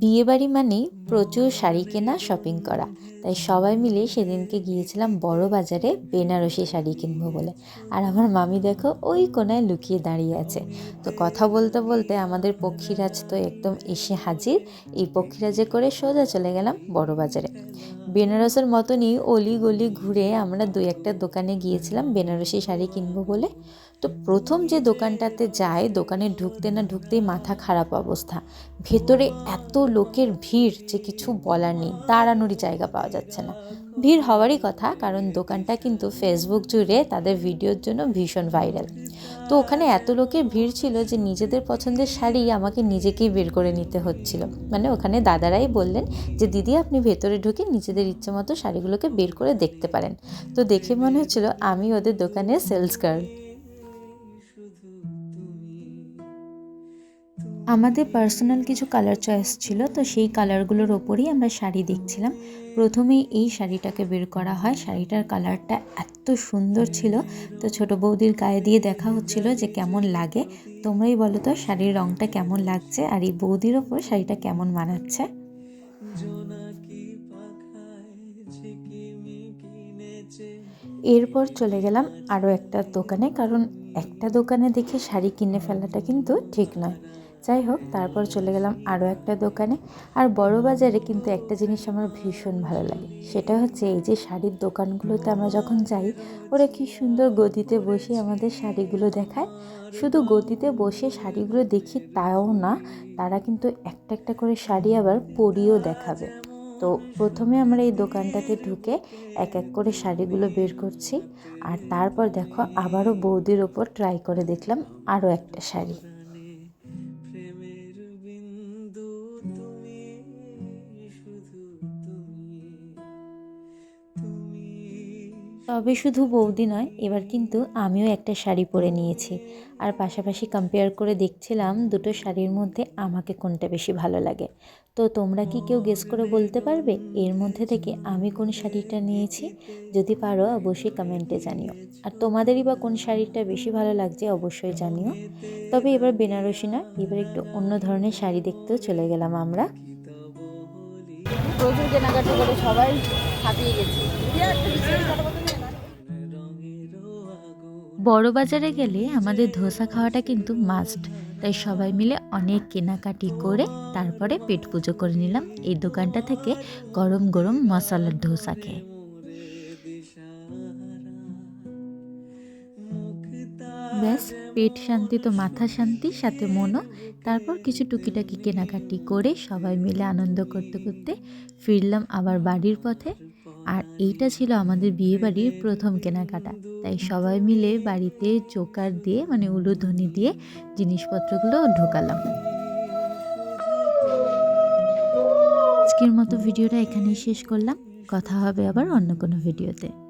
বিয়েবাড়ি মানেই প্রচুর শাড়ি কেনা শপিং করা। তাই সবাই মিলে সেদিনকে গিয়েছিলাম বড় বাজারে বেনারসি শাড়ি কিনবো বলে। আর আমার মামি দেখো ওই কোনায় লুকিয়ে দাঁড়িয়ে আছে। তো কথা বলতে বলতে আমাদের পক্ষীরাজ তো একদম এসে হাজির। এই পক্ষীরাজে করে সোজা চলে গেলাম বড় বাজারে। বেনারসের মতনই অলি গলি ঘুরে আমরা দুই একটা দোকানে গিয়েছিলাম, বেনারসি শাড়ি কিনবো বলে। তো প্রথম যে দোকানটাতে যায় দোকানে ঢুকতে না ঢুকতেই মাথা খারাপ অবস্থা। ভেতরে এত লোকের ভিড় যে কিছু বলার নেই, দাঁড়ানোরই জায়গা পাওয়া যাচ্ছে না। ভিড় হওয়ারই কথা, কারণ দোকানটা কিন্তু ফেসবুক জুড়ে তাদের ভিডিওর জন্য ভীষণ ভাইরাল তো ওখানে এত লোকের ভিড় ছিল যে নিজেদের পছন্দের শাড়ি আমাকে নিজেকেই বের করে নিতে হচ্ছিল। মানে ওখানে দাদারাই বললেন যে, দিদি, আপনি ভেতরে ঢুকে নিজেদের ইচ্ছে মতো শাড়িগুলোকে বের করে দেখতে পারেন। তো দেখে মনে হচ্ছিল আমি ওদের দোকানে সেলস গার্ল আমাদের পার্সোনাল কিছু কালার চয়েস ছিল, তো সেই কালারগুলোর ওপরই আমরা শাড়ি দেখছিলাম। প্রথমেই এই শাড়িটাকে বের করা হয়। শাড়িটার কালারটা এত সুন্দর ছিল, তো ছোট বৌদির গায়ে দিয়ে দেখা হচ্ছিল যে কেমন লাগে। তোমরাই বলো তো, শাড়ির রঙটা কেমন লাগছে আর এই বৌদির ওপর শাড়িটা কেমন মানাচ্ছে? এরপর চলে গেলাম আরও একটা দোকানে, কারণ একটা দোকানে দেখে শাড়ি কিনে ফেলাটা কিন্তু ঠিক নয়। যাই হোক, তারপর চলে গেলাম আরও একটা দোকানে। আর বড় বাজারে কিন্তু একটা জিনিস আমার ভীষণ ভালো লাগে, সেটা হচ্ছে এই যে শাড়ির দোকানগুলোতে আমরা যখন যাই, ওরা কি সুন্দর গদিতে বসে আমাদের শাড়িগুলো দেখায়। শুধু গদিতে বসে শাড়িগুলো দেখি তাও না, তারা কিন্তু একটা একটা করে শাড়ি আবার পরিয়েও দেখাবে। তো প্রথমে আমরা এই দোকানটাতে ঢুকে এক এক করে শাড়িগুলো বের করছি, আর তারপর দেখো আবারও বৌদির ওপর ট্রাই করে দেখলাম আরও একটা শাড়ি। তবে শুধু বৌদি নয়, এবার কিন্তু আমিও একটা শাড়ি পরে নিয়েছি। আর পাশাপাশি কম্পেয়ার করে দেখছিলাম, দুটো শাড়ির মধ্যে আমাকে কোনটা বেশি ভালো লাগে। তো তোমরা কি কেউ গেস করে বলতে পারবে? এর মধ্যে থেকে আমি কোন শাড়িটা নিয়েছি? যদি পারো, অবশ্যই কমেন্টে জানিও। আর তোমাদেরই বা কোন শাড়িটা বেশি ভালো লাগছে, অবশ্যই জানিও। তবে এবার বেনারসি না, এবার একটু অন্য ধরনের শাড়ি দেখতেও চলে গেলাম আমরা। প্রচুর কেনাকাটা করে সবাই হাঁপিয়ে গেছি। বড় বাজারে গেলে আমাদের ধোসা খাওয়াটা কিন্তু মাস্ট তাই সবাই মিলে অনেক কেনাকাটি করে তারপরে পেট পুজো করে নিলাম এই দোকানটা থেকে গরম গরম মশলার ধোসা খেয়ে। ব্যাস, পেট শান্তি তো মাথা শান্তি, সাথে মনও। তারপর কিছু টুকিটাকি কেনাকাটি করে সবাই মিলে আনন্দ করতে করতে ফিরলাম আবার বাড়ির পথে। আর এইটা ছিল আমাদের বিয়ে বাড়ির প্রথম কেনাকাটা। তাই সবাই মিলে বাড়িতে চোকার দিয়ে মানে উলুধ্বনি দিয়ে জিনিসপত্রগুলো ঢোকালাম। আজকের মতো ভিডিওটা এখানেই শেষ করলাম। কথা হবে আবার অন্য কোনো ভিডিওতে।